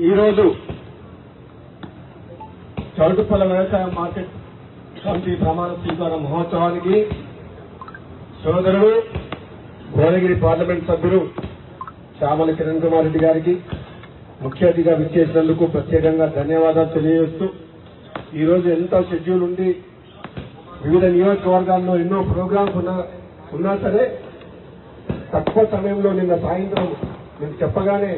ఈరోజు చౌటుప్పల వ్యవసాయ market committee ప్రమాణ స్వీకార మహోత్సవానికి సోదరుడు భువనగిరి పార్లమెంట్ సభ్యులు చామల కిరణ్ కుమార్ రెడ్డి గారికి ముఖ్య అతిథిగా విచ్చేసినందుకు ప్రత్యేకంగా ధన్యవాదాలు తెలియజేస్తూ ఈ రోజు ఎంతో షెడ్యూల్ ఉండి వివిధ నియోజకవర్గాల్లో ఎన్నో ప్రోగ్రామ్స్ ఉన్నా ఉన్నా సరే తక్కువ సమయంలో నిన్న సాయంత్రం నేను చెప్పగానే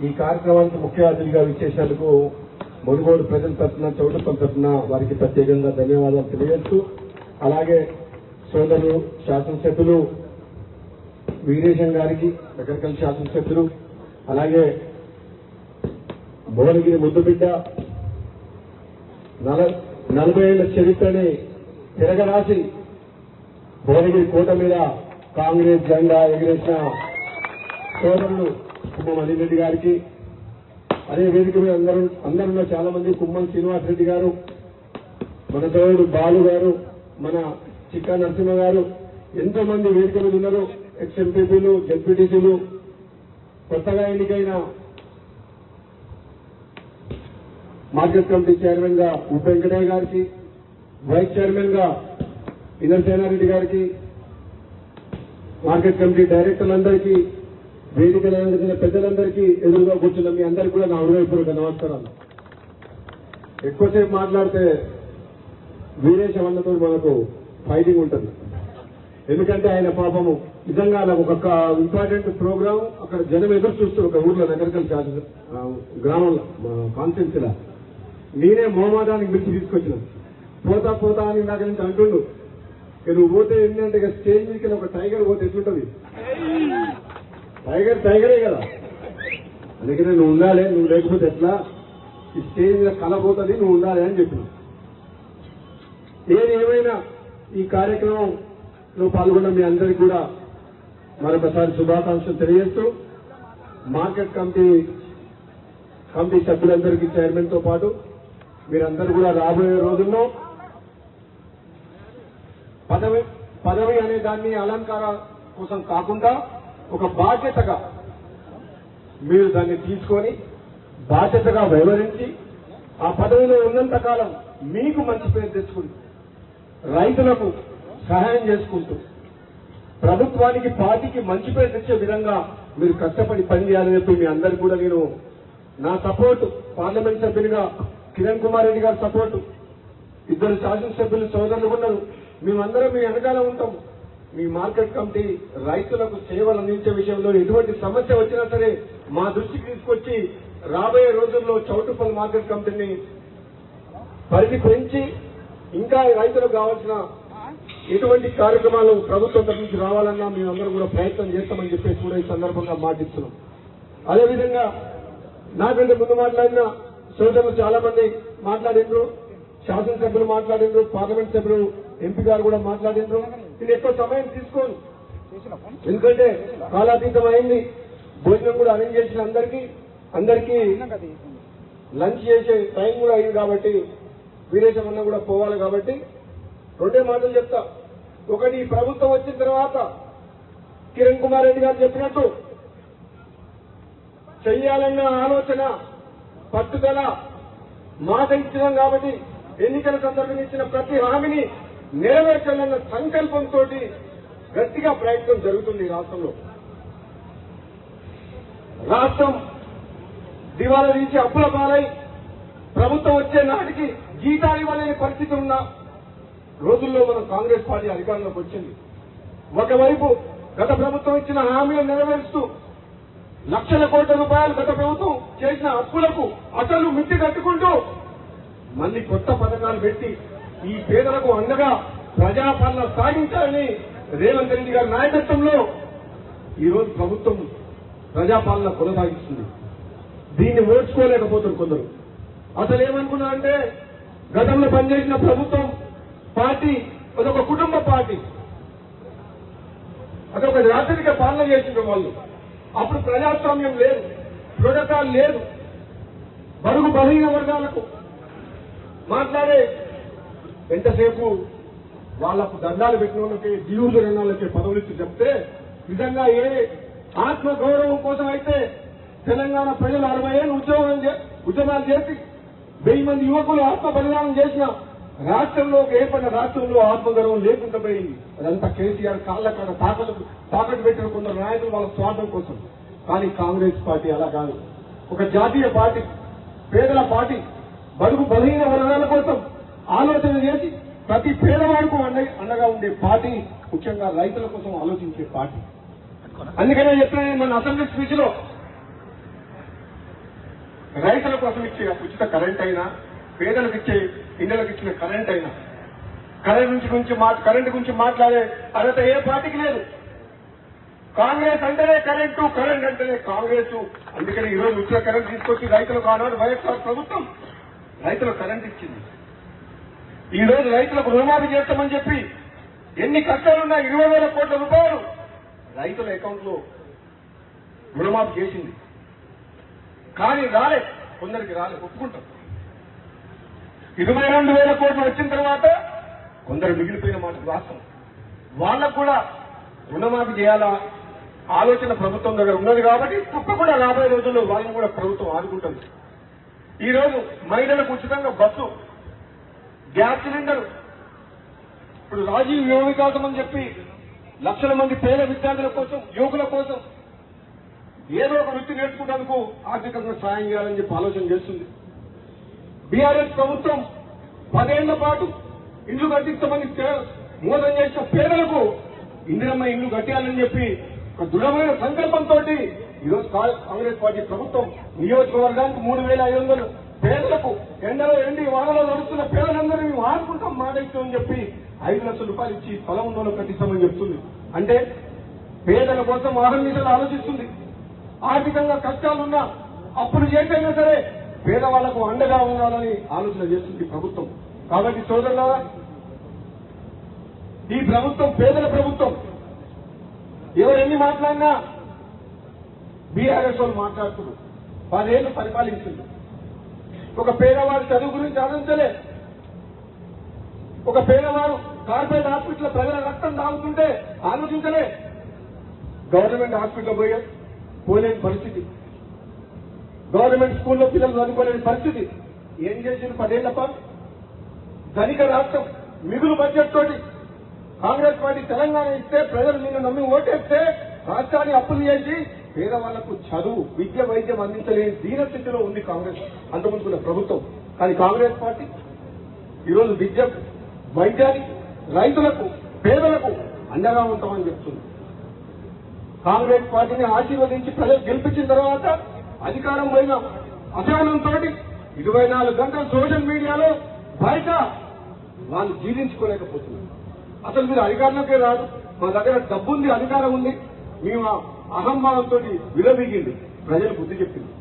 ఈ కార్యక్రమానికి ముఖ్య అతిథిగా విచ్చేసినందుకు మునుగోడు ప్రజల తరఫున చౌటప్పల తరఫున వారికి ప్రత్యేకంగా ధన్యవాదాలు తెలియజేస్తూ అలాగే సోదరులు శాసనసభ్యులు వీరేశం గారికి నగరకల్ శాసనసభ్యులు అలాగే భువనగిరి ముద్దుబిడ్డ నలభై ఏళ్ళ చరిత్రని తిరగరాసి భువనగిరి కోట మీద కాంగ్రెస్ జెండా ఎగిరేసిన సోదరులు కుమ్మం అనిరెడ్డి గారికి అదే వేదిక మీద అందరూ అందరిలో చాలా మంది కుమ్మం శ్రీనివాస్ రెడ్డి గారు మన సోదరుడు బాలు గారు మన చిక్కా నరసింహ గారు ఎంతో మంది వేదిక మీద ఉన్నారు. ఎక్స్ ఎంపీపీలు జెడ్పీటీసీలు కొత్తగా ఎన్నికైన మార్కెట్ కమిటీ చైర్మన్గా ఉప వెంకటయ్య గారికి వైస్ చైర్మన్గా ఇంద్రసేనారెడ్డి గారికి మార్కెట్ కమిటీ డైరెక్టర్లందరికీ వేదికలు అందించిన పెద్దలందరికీ ఎదురుగా కూర్చున్న మీ అందరికీ కూడా నా హృదయపూర్వక నమస్కారాలు. ఎక్కువసేపు మాట్లాడితే వీరేశం అన్నతో మనకు ఫైటింగ్ ఉంటుంది. ఎందుకంటే ఆయన పాపము నిజంగా నాకు ఒక ఇంపార్టెంట్ ప్రోగ్రామ్ అక్కడ జనం ఎదురు చూస్తారు ఒక ఊర్లో నగరకల్ శాసన ఆ, గ్రామంలో కాన్స్టిట్యూన్సీలో. నేనే మోమాదానికి పిలిచి తీసుకొచ్చిన. పోతా పోతా అని నాకు నుంచి అంటుండు. నువ్వు పోతే ఏంటంటే ఇక స్టేజ్ మీదకి ఒక టైగర్ పోతే ఎట్లుంటది? టైగర్ టైగరే కదా. అందుకనే నువ్వు ఉండాలి నువ్వు లేకపోతే ఎట్లా? ఈ స్టేజ్ మీద కళ నువ్వు ఉండాలి అని చెప్పిన నేను ఏమైనా ఈ కార్యక్రమంలో పాల్గొన్న మీ అందరికీ కూడా మరొకసారి శుభాకాంక్షలు తెలియజేస్తూ మార్కెట్ కమిటీ కమిటీ సభ్యులందరికీ చైర్మన్తో పాటు మీరందరూ కూడా రాబోయే రోజుల్లో పదవి పదవి అనే దాన్ని అలంకార కోసం కాకుండా ఒక బాధ్యతగా మీరు దాన్ని తీసుకొని బాధ్యతగా వ్యవహరించి ఆ పదవిలో ఉన్నంత కాలం మీకు మంచి పేరు తెచ్చుకుంటూ రైతులకు సహాయం చేసుకుంటూ ప్రభుత్వానికి పార్టీకి మంచి పేరు తెచ్చే విధంగా మీరు కష్టపడి పనిచేయాలని చెప్పి మీ అందరికీ కూడా నేను నా సపోర్టు పార్లమెంట్ సభ్యునిగా కిరణ్ కుమార్ రెడ్డి గారి సపోర్టు ఇద్దరు శాసనసభ్యులు సోదరులు ఉన్నారు. మేమందరం మీ వెనకాల ఉంటాము. మీ మార్కెట్ కమిటీ రైతులకు సేవలు అందించే విషయంలో ఎటువంటి సమస్య వచ్చినా సరే మా దృష్టికి తీసుకొచ్చి రాబోయే రోజుల్లో చౌటుపల్లి మార్కెట్ కమిటీని పరిధి పెంచి ఇంకా రైతులకు కావాల్సిన ఎటువంటి కార్యక్రమాలు ప్రభుత్వం తరఫు నుంచి రావాలన్నా మేమందరం కూడా ప్రయత్నం చేస్తామని చెప్పేసి కూడా ఈ సందర్భంగా మాటిస్తున్నాం. అదేవిధంగా నాకంటే ముందు మాట్లాడిన సోదరులు చాలా మంది మాట్లాడిండ్రు శాసనసభ్యులు మాట్లాడిండ్రు పార్లమెంట్ సభ్యులు ఎంపీ గారు కూడా మాట్లాడిండ్రు ఇది ఎక్కువ సమయం తీసుకోను. ఎందుకంటే కాలాతీతం అయింది. భోజనం కూడా అరేంజ్ చేసిన అందరికీ అందరికీ లంచ్ చేసే టైం కూడా అయింది కాబట్టి వీరేశం అన్న కూడా పోవాలి కాబట్టి రెండే మాటలు చెప్తా. ఒకటి ప్రభుత్వం వచ్చిన తర్వాత కిరణ్ కుమార్ రెడ్డి గారు చెప్పినట్టు చెయ్యాలన్న ఆలోచన పట్టుదల మాట ఇచ్చినాం కాబట్టి ఎన్నికల సందర్భంగా ఇచ్చిన ప్రతి హామీని నెరవేర్చాలన్న సంకల్పంతో గట్టిగా ప్రయత్నం జరుగుతుంది ఈ రాష్ట్రంలో. రాష్ట్రం దివాలా తీసి అప్పుల పాలై ప్రభుత్వం వచ్చే నాటికి జీతాలు ఇవ్వలేని పరిస్థితి ఉన్న రోజుల్లో మన కాంగ్రెస్ పార్టీ అధికారంలోకి వచ్చింది. ఒకవైపు గత ప్రభుత్వం ఇచ్చిన హామీలు నెరవేరుస్తూ లక్షల కోట్ల రూపాయలు గత ప్రభుత్వం చేసిన అప్పులకు అసలు మిట్టి కట్టుకుంటూ మళ్ళీ కొత్త పథకాలు పెట్టి ఈ పేదలకు అండగా ప్రజాపాలన సాగించాలని రేవంత్ రెడ్డి గారి నాయకత్వంలో ఈరోజు ప్రభుత్వం ప్రజాపాలన కొనసాగిస్తుంది. దీన్ని ఓర్చుకోలేకపోతున్నారు కొందరు. అసలు ఏమనుకున్నారంటే గతంలో పనిచేసిన ప్రభుత్వం పార్టీ అదొక కుటుంబ పార్టీ. అదొక రాత్రిక పాలన చేసిన వాళ్ళు. అప్పుడు ప్రజాస్వామ్యం లేదు ప్రోటోకాల్ లేదు. బరుగు బలహీన వర్గాలకు మాట్లాడే ఎంతసేపు వాళ్ళకు దండాలు పెట్టిన వాళ్ళకి డ్యూలు రణాలకి పదవులు ఇచ్చి చెప్తే నిజంగా ఏ ఆత్మ గౌరవం కోసం అయితే తెలంగాణ ప్రజలు అరవై ఏళ్ళు ఉద్యోగం చే- ఉద్యమాలు చేసి వెయ్యి మంది యువకులు ఆత్మ బలిదానం చేసిన రాష్ట్రంలో ఒక ఏర్పడిన రాష్ట్రంలో ఆత్మగౌరవం లేకుండా పోయింది. అదంతా కేసీఆర్ కాళ్ళ కాడ తాకలు తాకట్టు పెట్టిన కొందరు నాయకులు వాళ్ళ స్వార్థం కోసం. కానీ కాంగ్రెస్ పార్టీ అలా కాదు. ఒక జాతీయ పార్టీ పేదల పార్టీ బడుగు బలహీన వర్గాల కోసం ఆలోచన చేసి ప్రతి పేదవాడికి అండ అండగా ఉండే పార్టీ ముఖ్యంగా రైతుల కోసం ఆలోచించే పార్టీ. అందుకనే చెప్పిన మన అసెంబ్లీ స్పీచ్లో రైతుల కోసం ఇచ్చే ఉచిత కరెంట్ అయినా పేదలకు ఇచ్చే ఇళ్ళకు ఇచ్చిన కరెంట్ అయినా కరెంట్ నుంచి గురించి మా కరెంట్ గురించి మాట్లాడే అర్హత ఏ పార్టీకి లేదు. కాంగ్రెస్ అంటేనే కరెంటు కరెంట్ అంటేనే కాంగ్రెస్. అందుకని ఈ రోజు ఉచిత కరెంట్ తీసుకొచ్చి రైతులకు ఆనాడు వైఎస్ఆర్ ప్రభుత్వం రైతులకు కరెంట్ ఇచ్చింది. ఈ రోజు రైతులకు రుణమాఫీ చేస్తామని చెప్పి ఎన్ని కష్టాలున్నా ఇరవై వేల కోట్ల రూపాయలు రైతుల అకౌంట్లో రుణమాఫీ చేసింది. కానీ రాలే. కొందరికి రాలే. ఒప్పుకుంటాం. ఇరవై రెండు వేల కోట్లు వచ్చిన తర్వాత కొందరు మిగిలిపోయిన మాట వాస్తవం. వాళ్ళకు కూడా రుణమాఫీ చేయాలా? ఆలోచన ప్రభుత్వం దగ్గర ఉన్నది కాబట్టి తప్పకుండా రాబోయే రోజుల్లో వాళ్ళని కూడా ప్రభుత్వం ఆదుకుంటుంది. ఈ రోజు మహిళలకు ఉచితంగా బస్సు గ్యాస్ సిలిండర్ ఇప్పుడు రాజీవ్ యువ వికాసం అని చెప్పి లక్షల మంది పేద విద్యార్థుల కోసం యువకుల కోసం ఏదో ఒక వృత్తి నేర్చుకుంటేందుకు ఆర్థికంగా సాయం చేయాలని చెప్పి ఆలోచన చేస్తుంది. బీఆర్ఎస్ ప్రభుత్వం పదేళ్ళ పాటు ఇల్లు కట్టిస్తామని మోసం చేసిన పేదలకు ఇందిరమ్మ ఇల్లు కట్టాలని చెప్పి ఒక దృఢమైన సంకల్పంతో ఈరోజు కాంగ్రెస్ పార్టీ ప్రభుత్వం నియోజకవర్గానికి మూడు వేల ఐదు వందలు పేదలకు ఎండలో ఎండి వానలో నడుస్తున్న పేదలందరూ మేము ఆడుకుంటాం మాట ఇస్తామని చెప్పి ఐదు లక్షల రూపాయలు ఇచ్చి స్థలం ఉన్నోళ్ళు కట్టిస్తామని చెప్తుంది. అంటే పేదల కోసం ఆహర్నిశలు ఆలోచిస్తుంది. ఆర్థికంగా కష్టాలున్నా అప్పులు చేసైనా సరే పేదవాళ్ళకు అండగా ఉండాలని ఆలోచన చేస్తుంది ప్రభుత్వం. కాబట్టి సోదరులారా ఈ ప్రభుత్వం పేదల ప్రభుత్వం. ఎవరెన్ని ఎన్ని మాట్లాడినా బీఆర్ఎస్ వాళ్ళు మాట్లాడుతున్నారు. పదేళ్ళు పరిపాలించింది. ఒక పేదవాడి చదువు గురించి ఆలోచించలే ఒక పేదవాడు కార్పొరేట్ హాస్పిటల్ ప్రజల రక్తం తాగుతుంటే ఆలోచించలే. గవర్నమెంట్ హాస్పిటల్ పోయే పోలేని పరిస్థితి. గవర్నమెంట్ స్కూల్లో పిల్లలు చదువుకోలేని పరిస్థితి. ఏం చేసింది పదేళ్ళ పాటు ధనిక రాష్ట్రం మిగులు బడ్జెట్ తోటి కాంగ్రెస్ పార్టీ తెలంగాణ ఇస్తే ప్రజలు నిన్ను నమ్మి ఓటేస్తే రాష్ట్రాన్ని అప్పులు చేసి పేదవాళ్ళకు చదువు విద్య వైద్యం అందించలేని దీన స్థితిలో ఉంది కాంగ్రెస్. అంతముందుకున్న ప్రభుత్వం. కానీ కాంగ్రెస్ పార్టీ ఈరోజు విద్య వైద్యానికి రైతులకు పేదలకు అండగా ఉంటామని చెప్తుంది. కాంగ్రెస్ పార్టీని ఆశీర్వదించి ప్రజలు గెలిపించిన తర్వాత అధికారం పోయిన అసహనంతో ఇరవై నాలుగు గంటల సోషల్ మీడియాలో బయట వాళ్ళు జీర్ణించుకోలేకపోతున్నారు. అసలు మీరు అధికారంలోకే రాదు. మా దగ్గర డబ్బు ఉంది అధికారం ఉంది. మేము అహంభావంతో విలబీగింది ప్రజలు బుద్ధి చెప్పింది.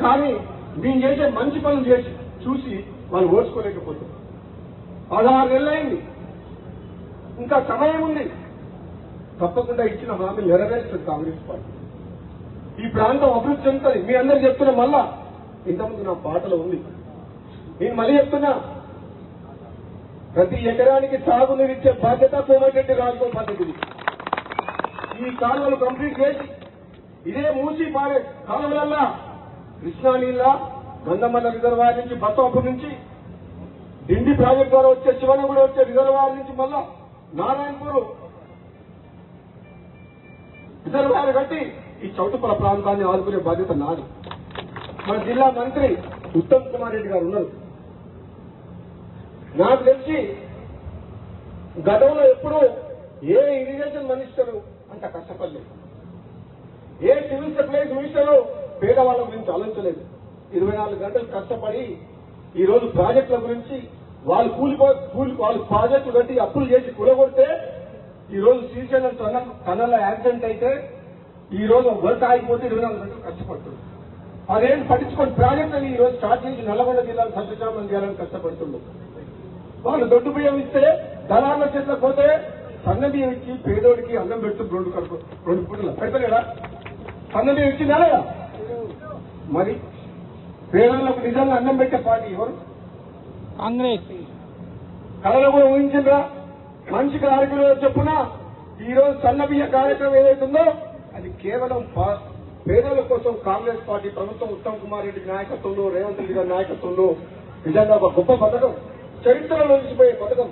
కానీ మేము చేసే మంచి పనులు చేసి చూసి వాళ్ళు ఓర్చుకోలేకపోతున్నారు. పదహారు నెలలైంది. ఇంకా సమయం ఉంది. తప్పకుండా ఇచ్చిన హామీ నెరవేరుస్తుంది కాంగ్రెస్ పార్టీ. ఈ ప్రాంతం అభివృద్ధి చెందుతుంది. మీ అందరు చెప్తున్న మళ్ళా ఇంతకుముందు నా పాటలో ఉంది. నేను మళ్ళీ చెప్తున్నా ప్రతి ఎకరానికి సాగునీరు ఇచ్చే బాధ్యత కోమటిరెడ్డి రాజగోపాల్ పద్ధతిది ఈ కాలువలు కంప్లీట్ చేసి ఇదే మూసి పారే కాలువలల్లా. కృష్ణా నీళ్ళ గంధమల్ల రిజర్వాయర్ నుంచి బత్తవపూర్ నుంచి డిండి ప్రాజెక్ట్ ద్వారా వచ్చే శివనగూడ వచ్చే రిజర్వాయర్ నుంచి మళ్ళా నారాయణపూర్ రిజర్వాయర్ కట్టి ఈ చౌటుపల ప్రాంతాన్ని ఆదుకునే బాధ్యత నాది. మన జిల్లా మంత్రి ఉత్తమ్ కుమార్ రెడ్డి గారు ఉన్నారు. నాకు తెలిసి గతంలో ఎప్పుడూ ఏ ఇరిగేషన్ మనిస్తారు అంత కష్టపడలేదు. ఏ సివిల్ సప్లైస్ మినిస్టర్ పేదవాళ్ళ గురించి ఆలోచించలేదు. ఇరవై నాలుగు గంటలు కష్టపడి ఈ రోజు ప్రాజెక్టుల గురించి వాళ్ళు కూలిపో కూలి వాళ్ళు ప్రాజెక్టులు కట్టి అప్పులు చేసి కూలగొడితే ఈ రోజు శ్రీశైలం యాక్సిడెంట్ అయితే ఈ రోజు వర్క్ ఆగిపోతే ఇరవై నాలుగు గంటలు కష్టపడుతుంది అదేం పట్టించుకొని ప్రాజెక్ట్ అని ఈ రోజు స్టార్ట్ చేసి నల్లగొండ జిల్లాను సత్యచామం చేయాలని కష్టపడుతుంది వాళ్ళు దొడ్డు బియ్యం ఇస్తే దళార్ల చేతిలో పోతే ఇచ్చి పేదోడికి అన్నం పెడుతుంది రెండు కడుపు రెండు పూటలు. పెడతలేదా సన్న బియ్యం ఇచ్చిందా లేదా మరి పేదలకు నిజంగా అన్నం పెట్టే పార్టీ ఎవరు? కాంగ్రెస్. కళలో కూడా ఊహించిండ్రా. మనిషికి ఆరు కిలోల చొప్పున ఈ రోజు సన్న బియ్య కార్యక్రమం ఏదైతుందో అది కేవలం పేదల కోసం కాంగ్రెస్ పార్టీ ప్రభుత్వం ఉత్తమ్ కుమార్ రెడ్డి నాయకత్వంలో రేవంత్ రెడ్డి గారి నాయకత్వంలో నిజంగా ఒక గొప్ప పథకం. చరిత్రలో నిలిచిపోయే పథకం.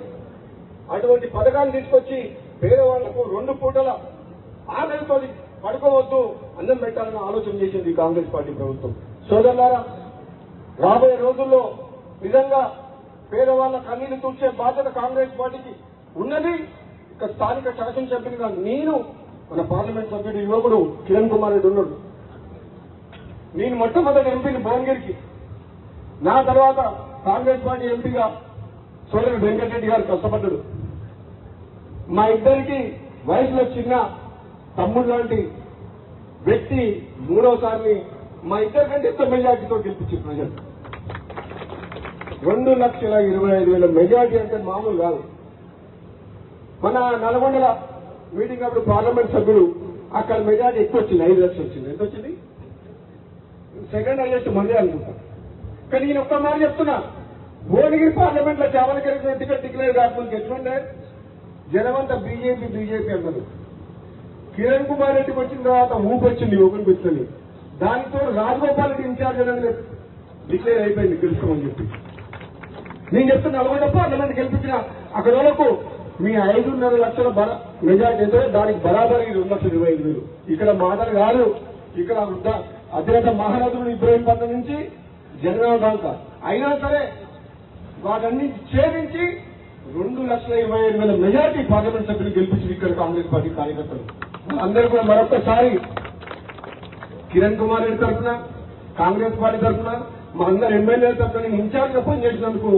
అటువంటి పథకాన్ని తీసుకొచ్చి పేదవాళ్ళకు రెండు పూటల ఆకలితో పడుకోవద్దు అన్నం పెట్టాలని ఆలోచన చేసింది కాంగ్రెస్ పార్టీ ప్రభుత్వం. సోదరులారా రాబోయే రోజుల్లో నిజంగా పేదవాళ్ళ కన్నీళ్ళు తూర్చే బాధ్యత కాంగ్రెస్ పార్టీకి ఉన్నది. ఇక స్థానిక శాసనసభ్యునిగా నేను మన పార్లమెంట్ సభ్యుడు యువకుడు కిరణ్ కుమార్ రెడ్డి ఉన్నాడు. నేను మొట్టమొదటి ఎంపీని భువనగిరికి నా తర్వాత కాంగ్రెస్ పార్టీ ఎంపీగా సోదరుడు వెంకటరెడ్డి గారు కష్టపడ్డాడు. మా ఇద్దరికి వయసులో చిన్న తమ్ముడు లాంటి వ్యక్తి మూడోసారి మా ఇద్దరి కంటే ఎక్కువ మెజార్టీతో గెలిపించి ప్రజలు. రెండు లక్షల ఇరవై ఐదు వేల మెజార్టీ అంటే మామూలు కాదు. మన నల్గొండల మీటింగ్ అప్పుడు పార్లమెంట్ సభ్యులు అక్కడ మెజార్టీ ఎక్కువ వచ్చింది ఐదు లక్షలు వచ్చింది. ఎంత వచ్చింది? సెకండ్ హైయెస్ట్ మంది అనుకుంటా. కానీ నేను ఒక్క మాట చెప్తున్నా భువనగిరి పార్లమెంట్లో చావలకి టికెట్ డిక్లేర్ కాకుండా ఎట్లుండే? జనమంతా బీజేపీ బీజేపీ అన్నారు కిరణ్ కుమార్ రెడ్డికి వచ్చిన తర్వాత ఊపు వచ్చింది ఓపెన్ పిచ్చని దానితో రాజగోపాల్ రెడ్డి ఇన్ఛార్జ్ అనేది డిక్లేర్ అయిపోయింది గెలుస్తామని చెప్పి. నేను చెప్తున్న నల్గొండ పార్లమెంట్ గెలిపించిన అక్కడ వరకు మీ ఐదున్నర లక్షల బల మెజార్టీ అయితే దానికి బరాబర్ ఇది ఉన్న ఇరవై ఐదు వేలు. ఇక్కడ మాటలు కాదు ఇక్కడ వృద్ధ అధినేత మహారాజులు ఇబ్రాహీం పంత నుంచి జనగాం దాకా. అయినా సరే వాటన్ని ఛేదించి రెండు లక్షల ఇరవై ఐదు వేల మెజార్టీ పార్లమెంట్ సభ్యులు గెలిపించి ఇక్కడ కాంగ్రెస్ పార్టీ కార్యకర్తలు. అందరూ కూడా మరొకసారి కిరణ్ కుమార్ రెడ్డి తరఫున కాంగ్రెస్ పార్టీ తరఫున మా అందరు ఎమ్మెల్యే తరఫున నేను ఇన్ఛార్జ్ పనిచేసినందుకు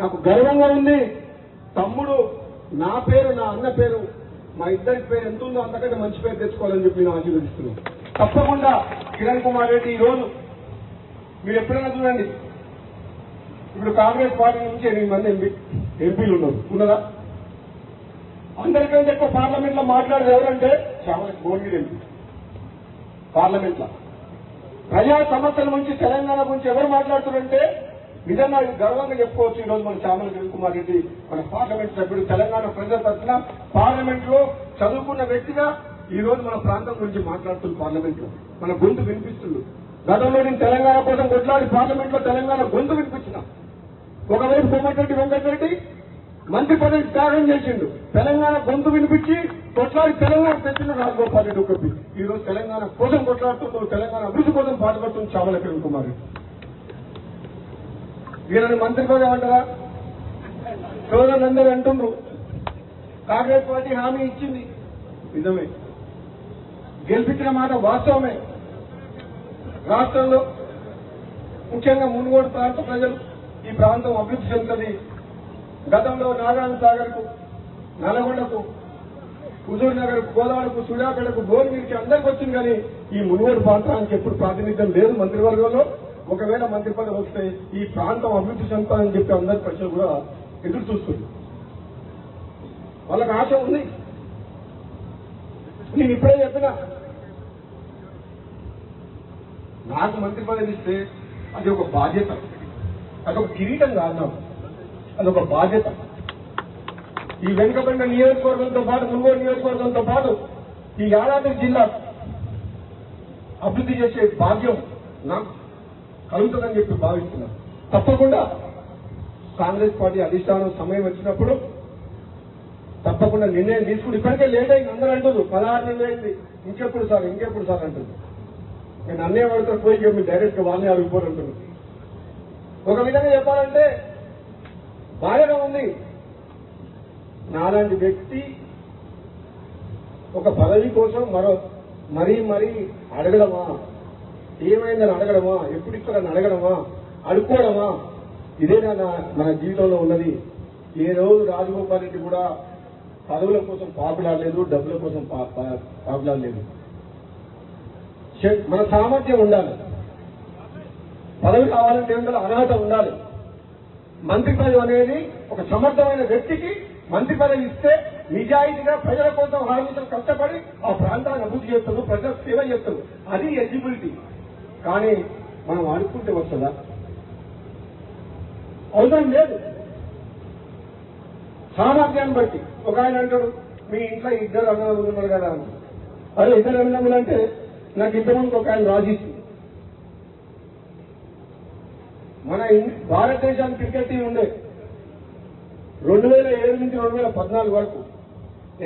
నాకు గర్వంగా ఉంది. తమ్ముడు నా పేరు నా అన్న పేరు మా ఇద్దరి పేరు ఎంత ఉందో అంతకంటే మంచి పేరు తెచ్చుకోవాలని చెప్పి నేను ఆశీర్వదిస్తున్నాను. తప్పకుండా కిరణ్ కుమార్ రెడ్డి ఈ రోజు మీరు ఎప్పుడైనా చూడండి. ఇప్పుడు కాంగ్రెస్ పార్టీ నుంచి ఎనిమిది మంది ఎంపీ ఎంపీలు ఉన్నారు ఉన్నదా? అందరికంటే ఎక్కువ పార్లమెంట్లో మాట్లాడేది ఎవరంటే చాలా భువనగిరి ఎంపీ. పార్లమెంట్లో ప్రజా సమస్యల గురించి తెలంగాణ గురించి ఎవరు మాట్లాడుతున్నారంటే నిజంగా గర్వంగా చెప్పుకోవచ్చు ఈ రోజు మన చామల కిరణ్ కుమార్ రెడ్డి మన పార్లమెంట్ సభ్యుడు తెలంగాణ ప్రజల తరఫున పార్లమెంట్లో చదువుకున్న వ్యక్తిగా ఈ రోజు మన ప్రాంతం గురించి మాట్లాడుతుంది పార్లమెంట్లో మన గొంతు వినిపిస్తుంది. గతంలో నేను తెలంగాణ కోసం కొట్లాడి పార్లమెంట్లో తెలంగాణ గొంతు వినిపించినా. ఒకవైపు కోమటిరెడ్డి వెంకటరెడ్డి మంత్రి పదవి త్యాగం చేసిండు. తెలంగాణ గొంతు వినిపించి కొట్లాడి తెలంగాణ తెచ్చిన రాజగోపాల్ రెడ్డి ఒకటి ఈ రోజు తెలంగాణ కోసం కొట్లాడుతున్నాడు తెలంగాణ అభివృద్ధి కోసం పాటుపడుతుంది చావల కిరణ్ కుమార్ వీళ్ళని మంత్రి పదవి అంటారా? సోదరులందరూ అంటుండ్రు. కాంగ్రెస్ పార్టీ హామీ ఇచ్చింది. నిజమే. గెలిపించిన మాట వాస్తవమే. రాష్ట్రంలో ముఖ్యంగా మునుగోడు ప్రాంత ప్రజలు ఈ ప్రాంతం అభివృద్ధి చెందుతుంది. గతంలో నారాయణ సాగర్కు నల్గొండకు హుజూర్ నగర్ గోదావరికి సుడాపేటకు భువనగిరికి అందరికి వచ్చింది కానీ ఈ మునుగోడు ప్రాంతానికి ఎప్పుడు ప్రాతినిధ్యం లేదు మంత్రివర్గంలో. ఒకవేళ మంత్రి పదవి వస్తే ఈ ప్రాంతం అభివృద్ధి చెందుతానని చెప్పి అందరి ప్రజలు కూడా ఎదురు చూస్తుంది వాళ్ళకి ఆశ ఉంది. నేను ఇప్పుడే చెప్పిన. నాకు మంత్రి పదవి ఇస్తే అది ఒక బాధ్యత. అదొక కిరీటం కాదు నాకు. బాధ్యత. ఈ వెనుకబడిన నియోజకవర్గంతో పాటు మునుగోడు నియోజకవర్గంతో పాటు ఈ యాదాద్రి జిల్లా అభివృద్ధి చేసే భాగ్యం నాకు కలుగుతుందని చెప్పి భావిస్తున్నాను. తప్పకుండా కాంగ్రెస్ పార్టీ అధిష్టానం సమయం వచ్చినప్పుడు తప్పకుండా నిర్ణయం తీసుకుని ఇప్పటికే లేట్ అయింది. అందరూ అంటారు పదహారు నెలలు అయింది. ఇంకెప్పుడు సార్ ఇంకెప్పుడు సార్ అంటుంది నేను అన్నయ్య వాడితో పోయి చెప్పి డైరెక్ట్ వాళ్ళని అడుగుపోరు అంటున్నాను ఒక విధంగా చెప్పాలంటే బాగానే ఉంది. నాలాంటి వ్యక్తి ఒక పదవి కోసం మరో మరీ మరీ అడగడమా? ఏమైందని అడగడమా? ఎప్పుడు ఇస్తారని అడగడమా అడుక్కోవడమా? ఇదేనా నా- మన జీవితంలో ఉన్నది. ఏ రోజు రాజగోపాల్ రెడ్డి కూడా పదవుల కోసం పాపులాడలేదు డబ్బుల కోసం పా- పా- పాపులాడలేదు మన సామర్థ్యం ఉండాలి. పదవి కావాలంటే అర్హత ఉండాలి. మంత్రి పదవి అనేది ఒక సమర్థమైన వ్యక్తికి మంత్రి పదవి ఇస్తే నిజాయితీగా ప్రజల కోసం ఆలోచన కష్టపడి ఆ ప్రాంతాన్ని అభివృద్ధి చేస్తాడు ప్రజల సేవ చేస్తారు. అది ఎలిజిబిలిటీ. కానీ మనం అనుకుంటే వస్తుందా? అవసరం లేదు. సామర్థ్యాన్ని బట్టి. ఒక ఆయన అంటాడు మీ ఇంట్లో ఇద్దరు అన్నదమ్ములు ఉన్నారు కదా అని. అదే ఇద్దరు అన్నదమ్ములు అంటే నాకు ఇంతకుముందు ఒక ఆయన రాజీసింది మన భారతదేశానికి క్రికెట్ టీం ఉండే రెండు వేల ఏడు నుంచి రెండు వేల పద్నాలుగు వరకు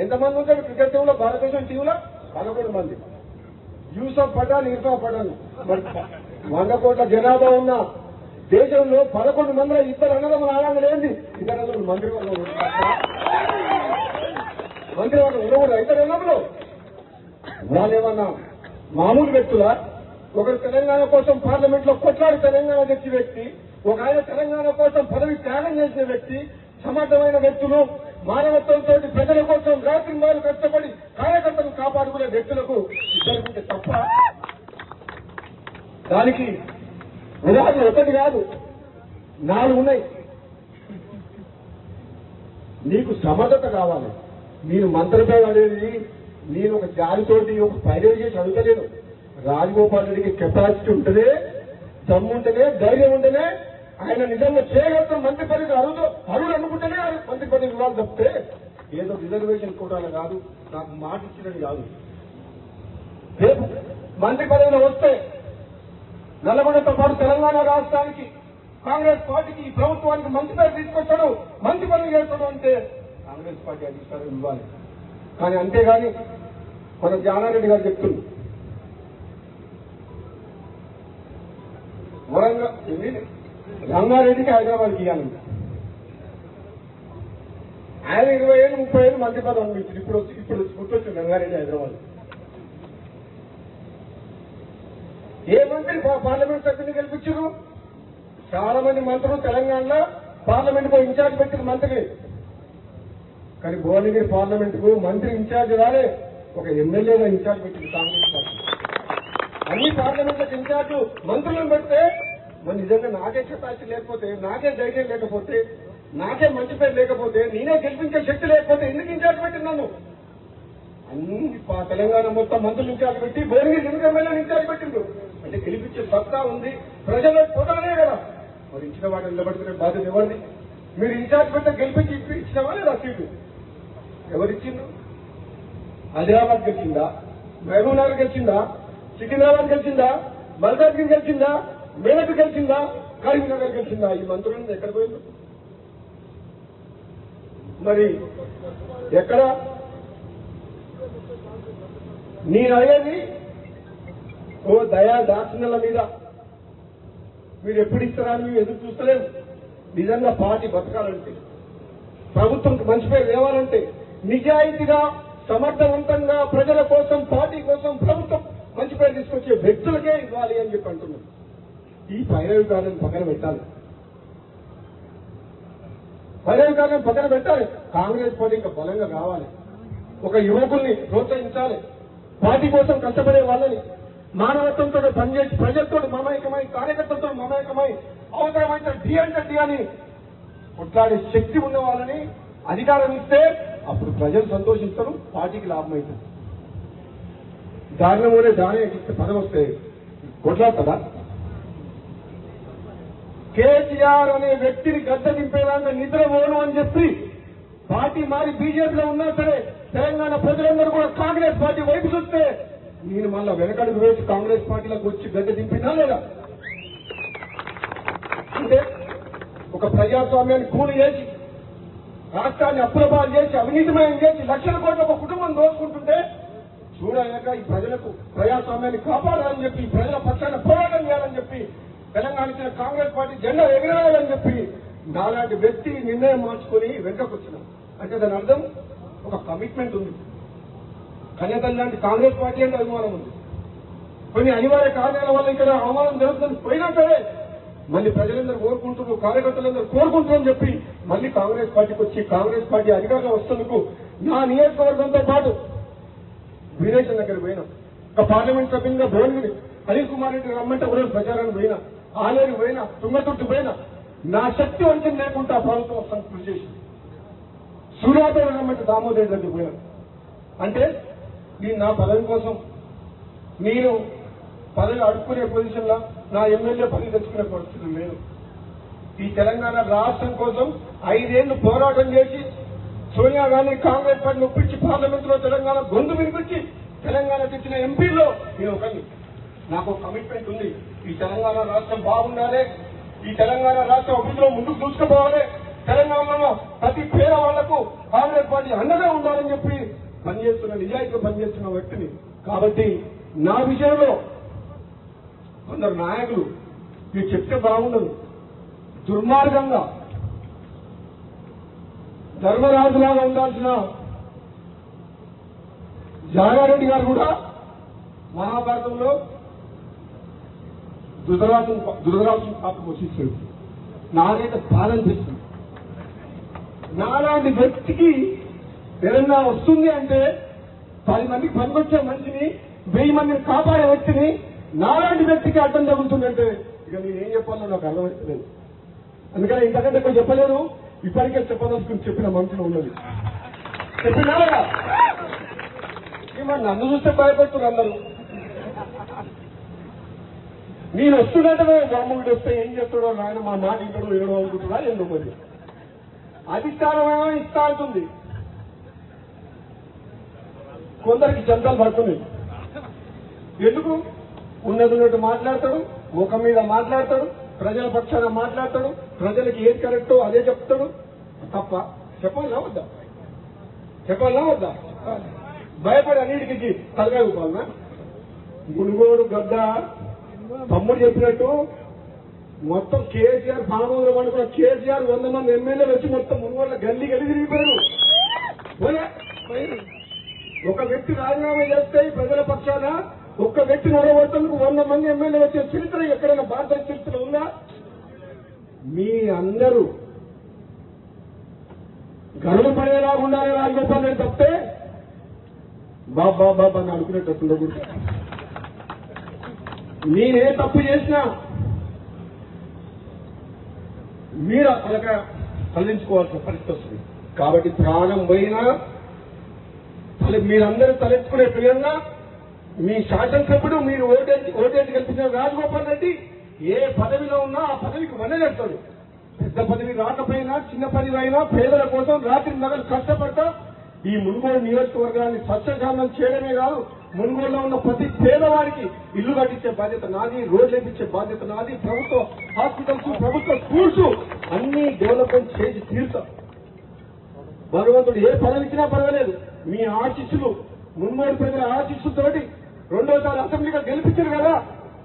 ఎంతమంది ఉంటారు క్రికెట్ టీంలో? భారతదేశం టీంలో పదకొండు మంది. యూసఫ్ పఠాన్ ఇర్ఫా పఠాన్. వంద కోట్ల జనాభా ఉన్న దేశంలో పదకొండు మందిలో ఇద్దరు అన్నదమ్ములు ఆడంగా ఏంది? ఇద్దరు మంత్రివర్గం మంత్రి మంత్రి ఉండకూడదు ఇద్దరు అన్నదమ్ములు. వాళ్ళు ఏమన్నా మామూలు వ్యక్తులా? ఒకరు తెలంగాణ కోసం పార్లమెంట్లో కొట్లాడి తెలంగాణ తెచ్చి వ్యక్తి ఒక ఆయన తెలంగాణ కోసం పదవి త్యాగం చేసిన వ్యక్తి సమర్థమైన వ్యక్తులు మానవత్వంతో ప్రజల కోసం రాత్రి మారు కష్టపడి కార్యకర్తలు కాపాడుకునే వ్యక్తులకు ఇద్దరుకుంటే తప్ప దానికి ఉదాహరణ ఒకటి కాదు నాలుగు ఉన్నాయి. నీకు సమర్థత కావాలి. నేను మంత్రిపై అనేది నేను ఒక జాలితోటి ఒక పైరేజ్ చేసి అడుగుతలేను రాజగోపాల్ రెడ్డికి కెపాసిటీ ఉంటేనే దమ్ము ఉంటేనే ధైర్యం ఉంటేనే ఆయన నిజంగా చేయగలుగుతాం మంత్రి పదవి అరుదు అరుడు అనుకుంటేనే మంత్రి పదవి ఇవ్వాలి తప్పితే ఏదో రిజర్వేషన్ కోటాలు కాదు నాకు మాట ఇచ్చినది కాదు. రేపు మంత్రి పదవిలో వస్తే నల్లగొండతో పాటు తెలంగాణ రాష్ట్రానికి కాంగ్రెస్ పార్టీకి ఈ ప్రభుత్వానికి మంచి పేరు తీసుకొచ్చాడు మంచి పనులు చేస్తాడు అంటే కాంగ్రెస్ పార్టీ అధికారం ఇవ్వాలి. కానీ అంతేగాని మన జానారెడ్డి గారు చెప్తున్నారు వరంగల్ రంగారెడ్డికి హైదరాబాద్ ఇవ్వాలండి ఆయన ఇరవై ఏళ్ళు ముప్పై ఏళ్ళు మంత్రి పదవి అనిపించింది ఇప్పుడు వచ్చి ఇప్పుడు వచ్చి గుర్తొచ్చింది రంగారెడ్డి హైదరాబాద్. ఏ మంత్రి పార్లమెంట్ సభ్యుని గెలిపించారు? చాలా మంది మంత్రులు తెలంగాణలో పార్లమెంట్కు ఇన్ఛార్జ్ పెట్టిన మంత్రి. కానీ భువనగిరి పార్లమెంట్కు మంత్రి ఇన్ఛార్జ్ రాలే. ఒక ఎమ్మెల్యేగా ఇన్ఛార్జ్ పెట్టింది అన్ని పార్లమెంట్లకు ఇన్ఛార్జ్ మంత్రులను పెడితే మరి నిజంగా నాకే కెపాసిటీ లేకపోతే నాకే ధైర్యం లేకపోతే నాకే మంచి పేరు లేకపోతే నేనే గెలిపించే శక్తి లేకపోతే ఎందుకు ఇన్ఛార్జ్ పెట్టినాను అన్ని తెలంగాణ మొత్తం మంత్రులు ఇన్ఛార్జ్ పెట్టి భువనగిరి ఎందుకు ఎమ్మెల్యేలు ఇన్ఛార్జ్ పెట్టిండు అంటే గెలిపించే సత్తా ఉంది. ప్రజలు పోతానే కదా. మరి ఇచ్చిన వాటిని నిలబడుతున్న బాధ్యత ఎవరిది? మీరు ఇన్ఛార్జ్ పెడితే గెలిపించి ఇప్పి- ఇచ్చినావా లేదా సీటు. ఎవరిచ్చిండు ఆదిలాబాద్ గెలిచిందా? మహబూబ్ నగర్ గెలిచిందా? సికింద్రాబాద్ గెలిచిందా? మల్కాజ్గిరి గెలిచిందా? మేనక్ గెలిచిందా? కరీంనగర్ గెలిచిందా? ఈ మంత్రులను ఎక్కడ పోయింది మరి ఎక్కడ? నేను అడిగేది ఓ దయా దాక్షిణ్యాల మీద. మీరు ఎప్పుడు ఇస్తారా అని మేము ఎదురు చూస్తలేము. నిజంగా పార్టీ బతకాలంటే ప్రభుత్వం మంచి పేరు లేవాలంటే నిజాయితీగా సమర్థవంతంగా ప్రజల కోసం పార్టీ కోసం ప్రభుత్వం మంచి పేరు తీసుకొచ్చే వ్యక్తులకే ఇవ్వాలి అని చెప్పి అంటున్నాం. ఈ పైరవికాలను పక్కన పెట్టాలి. పైరవికాలను పక్కన పెట్టాలి. కాంగ్రెస్ పార్టీ ఇంకా బలంగా కావాలి ఒక యువకుల్ని ప్రోత్సహించాలి. పార్టీ కోసం కష్టపడే వాళ్ళని మానవత్వంతో పనిచేసి ప్రజలతో మమేకమై కార్యకర్తలతో మమేకమై అవసరమైతే డి అంటే డి అని కొట్లాడే శక్తి ఉన్న వాళ్ళని అధికారం ఇస్తే అప్పుడు ప్రజలు సంతోషిస్తారు పార్టీకి లాభం అవుతుంది. దారిలోనే దానే పదం వస్తే కొట్లాడుతుందా కేసీఆర్ అనే వ్యక్తిని గద్ద దింపేదాకా నిద్రపోను అని చెప్పి పార్టీ మారి బీజేపీలో ఉన్నా సరే తెలంగాణ ప్రజలందరూ కూడా కాంగ్రెస్ పార్టీ వైపు చూస్తే నేను మళ్ళా వెనకడుగు వేసి కాంగ్రెస్ పార్టీలోకి వచ్చి గడ్డ దింపినా లేదా? అంటే ఒక ప్రజాస్వామ్యాన్ని కూలి చేసి రాష్ట్రాన్ని అప్రభాలు చేసి అవినీతిమయం చేసి లక్షల కోట్ల ఒక కుటుంబం దోచుకుంటుంటే చూడలేక ఈ ప్రజలకు ప్రజాస్వామ్యాన్ని కాపాడాలని చెప్పి ప్రజల పక్షాన పోరాటం చేయాలని చెప్పి తెలంగాణ ఇచ్చిన కాంగ్రెస్ పార్టీ జెండా ఎగరేయాలని చెప్పి నాలాంటి వ్యక్తి నిర్ణయం మార్చుకొని వెనుకకు వచ్చినాం. అంటే దాని అర్థం ఒక కమిట్మెంట్ ఉంది. కన్యతల్లి లాంటి కాంగ్రెస్ పార్టీ అంటే అభిమానం ఉంది. కొన్ని అనివార్య కారణాల వల్ల ఇక్కడ అవమానం జరుగుతుంది పోయినా సరే మళ్ళీ ప్రజలందరూ కోరుకుంటున్నారు కార్యకర్తలందరూ కోరుకుంటున్నారని చెప్పి మళ్ళీ కాంగ్రెస్ పార్టీకి వచ్చి కాంగ్రెస్ పార్టీ అధికారంలో వస్తున్నందుకు నా నియోజకవర్గంతో పాటు వీరేశం దగ్గర పోయినాం. ఒక పార్లమెంట్ సభ్యునిగా భువనగిరి అనిల్ కుమార్ రెడ్డి రమ్మంటే ఒకరోజు ప్రచారానికి పోయినా ఆలేరు పోయినా తుంగతుట్టు పోయినా నా శక్తి వంచన లేకుండా ప్రభుత్వం వస్తాను కృషి చేసి. సూర్యాపేట రమ్మంటే దామోదర్ దగ్గర పోయినా. అంటే నేను నా పదవి కోసం నేను పదవి అడుక్కునే పొజిషన్లో నా ఎమ్మెల్యే పదవి తెచ్చుకునే పరిస్థితి లేదు ఈ తెలంగాణ రాష్ట్రం కోసం ఐదేళ్ళు పోరాటం చేసి సోనియా గాంధీ కాంగ్రెస్ పార్టీని ఒప్పించి పార్లమెంట్లో తెలంగాణ గొంతు వినిపించి తెలంగాణ తెచ్చిన ఎంపీల్లో నేను ఒకరిని. నాకు ఒక కమిట్మెంట్ ఉంది. ఈ తెలంగాణ రాష్ట్రం బాగుండాలి. ఈ తెలంగాణ రాష్ట్రం అభివృద్ధిలో ముందుకు దూసుకుపోవాలి. తెలంగాణలో ప్రతి పేద వాళ్ళకు కాంగ్రెస్ పార్టీ అండగా ఉండాలని చెప్పి పనిచేస్తున్న నిజాయితీ పనిచేస్తున్న వ్యక్తిని. కాబట్టి నా విషయంలో కొందరు నాయకులు మీరు చెప్తే బాగుండదు. దుర్మార్గంగా ధర్మరాజులాగా ఉండాల్సిన జాగారెడ్డి గారు కూడా మహాభారతంలో దుర్గరాజు దురరాజు పాపం పోషిస్తాడు నాకైతే బాధ అనిపిస్తుంది నాలాంటి వ్యక్తికి ఏదన్నా వస్తుంది అంటే పది మందికి పనికొచ్చే మనిషిని వెయ్యి మందిని కాపాడే వ్యక్తిని నాలాంటి వ్యక్తికి అడ్డం తగులుతుందంటే ఇక నేనేం చెప్పాలో నాకు అర్థమవుతలేదు. అందుకని ఇంతకంటే ఎక్కువ చెప్పలేను ఇప్పటికే చెప్పదలుచుకుని చెప్పిన మనసులో ఉన్నది. చెప్పినా మరి నన్ను చూస్తే భయపడుతున్నారు అందరూ. నేను వస్తున్నట్టే మామూలు వస్తే ఏం చేస్తాడో నాయన మా మాట ఇంటడో ఏడో అనుకుంటున్నా ఎందుకు మరి? అధిష్టానమేమో ఇస్తా అంటుంది కొందరికి జంతాలు పడుతున్నాయి. ఎందుకు? ఉన్నది ఉన్నట్టు మాట్లాడతాడు ముఖం మీద మాట్లాడతాడు ప్రజల పక్షాన మాట్లాడతాడు ప్రజలకి ఏది కరెక్టో అదే చెప్తాడు. తప్ప చెప్పాలా వద్దా? చెప్పాలా వద్దా? భయపడి అన్నిటికి తలకాయ ఊపాలనా? మునుగోడు గద్ద. తమ్ముడు చెప్పినట్టు మొత్తం కేసీఆర్ పానమూరు పండుకున్న కేసీఆర్ వంద మంది ఎమ్మెల్యేలు వచ్చి మొత్తం మునుగోడులో గల్లీ గల్లీ తిరిగిపోయారు. ఒక వ్యక్తి రాజీనామా చేస్తే ప్రజల పక్షాన ఒక్క వ్యక్తి నడవడుతుందుకు వంద మంది ఎమ్మెల్యేలు వచ్చే చరిత్ర ఎక్కడైనా భారత చరిత్ర ఉందా? మీ అందరూ గడువు పడేలా ఉండాలి రాజగోపాల్ రెడ్డి తప్పితే బాబా బాబా అని అనుకునేటట్టు ఉండకూడదు నేనే తప్పు చేసినా మీరు అలక తల్లించుకోవాల్సిన పరిస్థితి వస్తుంది. కాబట్టి ప్రాణం పోయినా మీరందరూ తలెత్తుకునే ప్రియంగా మీ శాసనసభ్యుడు మీరు ఓటేసి ఓటేసి కల్పించిన రాజగోపాల్ రెడ్డి ఏ పదవిలో ఉన్నా ఆ పదవికి వనలేస్తాడు పెద్ద పదవి రాకపోయినా చిన్న పదవి అయినా పేదల కోసం రాత్రి నగలు కష్టపడతా ఈ మునుగోడు నియోజకవర్గాన్ని స్వచ్ఛశామం చేయడమే కాదు మునుగోడులో ఉన్న ప్రతి పేదవారికి ఇల్లు కట్టించే బాధ్యత నాది రోడ్లు వేపించే బాధ్యత నాది ప్రభుత్వ హాస్పిటల్స్ ప్రభుత్వ స్కూల్స్ అన్ని డెవలప్మెంట్ చేసి తీరుతాం. భగవంతుడు ఏ పదవి ఇచ్చినా పర్వాలేదు. మీ ఆశీస్సులు మున్మూడు ప్రజల ఆశీస్సుతోటి రెండోసారి అసెంబ్లీగా గెలిపించారు కదా.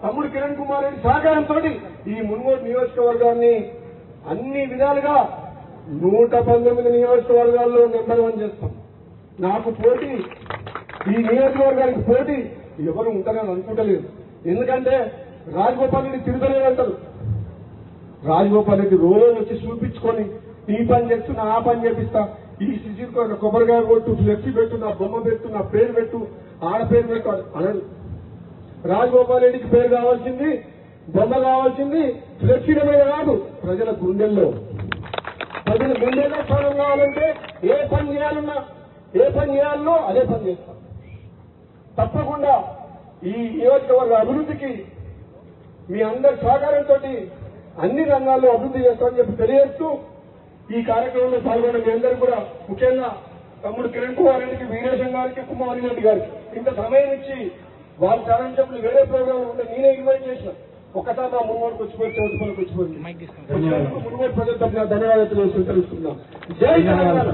తమ్ముడు కిరణ్ కుమార్ రెడ్డి సహకారంతో ఈ మున్గోడు నియోజకవర్గాన్ని అన్ని విధాలుగా నూట పంతొమ్మిది నియోజకవర్గాల్లో నెంబర్ వన్ చేస్తాం. నాకు పోటీ ఈ నియోజకవర్గానికి పోటీ ఎవరు ఉంటారని అనుకుంటలేదు. ఎందుకంటే రాజగోపాల్ రెడ్డి తిరుగుతలేదంటారు రాజగోపాల్ రెడ్డి రోజు వచ్చి చూపించుకొని ఈ పని చేస్తున్నా ఆ పని చేపిస్తా. ఈ శిశిర్ కొబ్బరికాయ కొట్టు ఫ్లెక్సీ పెట్టు నా బొమ్మ పెట్టు నా పేరు పెట్టు ఆడ పేరు పెట్టు అనడు రాజగోపాల్ రెడ్డికి పేరు కావాల్సింది బొమ్మ కావాల్సింది ఫ్లెక్సీల మీద కాదు ప్రజల గుండెల్లో. ప్రజల గుండెల్లో స్థానం కావాలంటే ఏ పని చేయాలన్నా ఏ పని చేయాలనో అదే పని చేస్తాం తప్పకుండా ఈ నియోజకవర్గ అభివృద్ధికి మీ అందరి సహకారంతో అన్ని రంగాల్లో అభివృద్ధి చేస్తామని చెప్పి తెలియజేస్తూ ఈ కార్యక్రమంలో పాల్గొన్న మీ అందరూ కూడా ముఖ్యంగా తమ్ముడు కిరణ్ కుమార్ రెడ్డికి వీరేశం గారికి కుమారి రెడ్డి గారికి ఇంత సమయం ఇచ్చి వాళ్ళు చాలించినప్పుడు వేరే ప్రోగ్రాం ఉంటే నేనే ఇన్వైట్ చేసిన. ఒక్కసారి మా మునుగోడుకు వచ్చిపోయి చోటుపల్లికి వచ్చిపోయింది మునుగోడు ప్రజల ధన్యవాదాలు తెలుసుకుంటున్నాం జై తెలంగాణ.